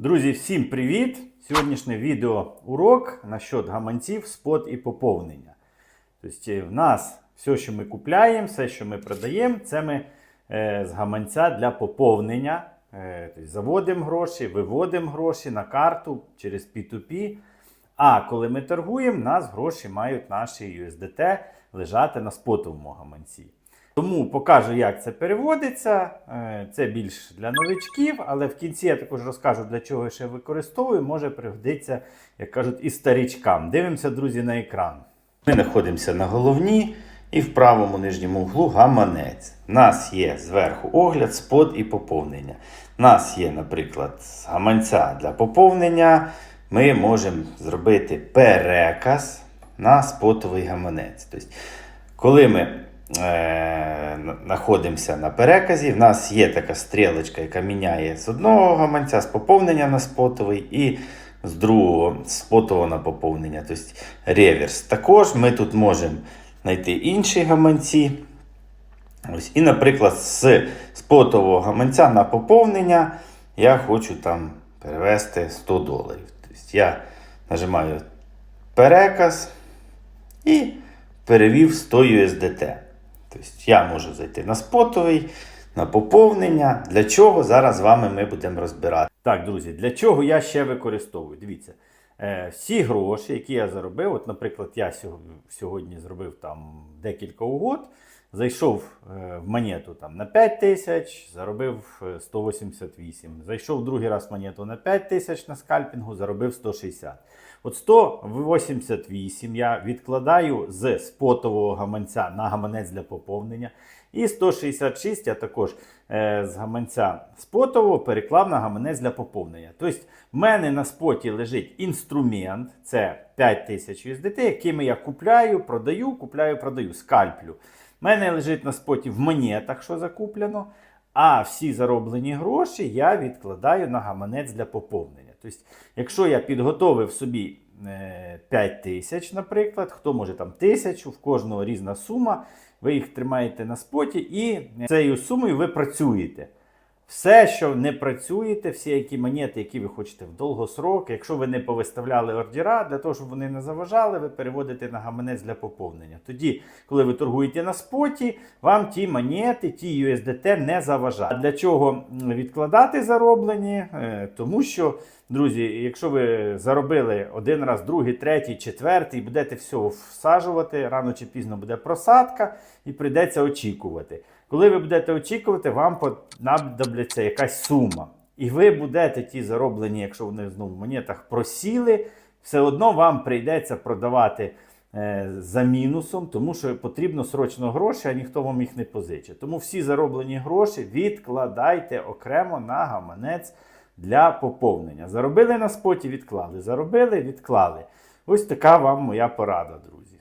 Друзі, всім привіт! Сьогоднішнє відео урок насчет гаманців, спот і поповнення. Тобто е, в нас все, що ми купляємо, все, що ми продаємо, це ми е, з гаманця для поповнення. Е, тобто заводимо гроші, виводимо гроші на карту через P2P. А коли ми торгуємо, нас гроші мають наші USDT лежати на спотовому гаманці. Тому покажу, як це переводиться. Е, Це більш для новичків, але в кінці я також розкажу, для чого я ще використовую. Може пригодиться, як кажуть, і старічкам. Дивимося, друзі, на екран. Ми знаходимося на головній і в правому нижньому углу гаманець. Нас є зверху огляд, спот і поповнення. Нас є, наприклад, гаманця для поповнення. Ми можемо зробити переказ на спотовий гаманець. Тобто, коли ми е, знаходимося на переказі, в нас є така стрілочка, яка міняє з одного гаманця з поповнення на спотовий і з другого спотового на поповнення, тобто реверс. Також ми тут можемо знайти інші гаманці. Ось, і, наприклад, з спотового гаманця на поповнення я хочу там перевести 100 доларів. Тобто я нажимаю переказ і перевів 100 USDT. Тобто я можу зайти на спотовий, на поповнення. Для чого зараз з вами ми будемо розбирати. Так, друзі, для чого я ще використовую? Дивіться, е, всі гроші, які я заробив, от, наприклад, я сьогодні, зробив там декілька угод, зайшов е, в монету там, на 5 тисяч, заробив е, 188. Зайшов другий раз в монету на 5 тисяч на скальпінгу, заробив 160. От 188 я відкладаю з спотового гаманця на гаманець для поповнення. І 166 я також е, з гаманця спотового переклав на гаманець для поповнення. Тобто, в мене на споті лежить інструмент, це 5000 USDT, якими я купляю, продаю, купляю, продаю, скальплю. У мене лежить на споті в монетах, що закуплено. А всі зароблені гроші я відкладаю на гаманець для поповнення. Тобто, якщо я підготовив собі 5 тисяч, наприклад, хто може там тисячу, в кожного різна сума, ви їх тримаєте на споті і цією сумою ви працюєте. Все, що не працюєте, всі які монети, які ви хочете в довгосрок, якщо ви не повиставляли ордера, для того, щоб вони не заважали, ви переводите на гаманець для поповнення. Тоді, коли ви торгуєте на споті, вам ті монети, ті USDT не заважають. А для чого відкладати зароблені? Е, Тому що, друзі, якщо ви заробили один раз, другий, третій, четвертий, будете всього всаджувати, рано чи пізно буде просадка і прийдеться очікувати. Коли ви будете очікувати, вам понадобляться якась сума. І ви будете ті зароблені, якщо вони знову в монетах просіли, все одно вам прийдеться продавати е, за мінусом, тому що потрібно срочно гроші, а ніхто вам їх не позичить. Тому всі зароблені гроші відкладайте окремо на гаманець для поповнення. Заробили на споті, відклали. Заробили, відклали. Ось така вам моя порада, друзі.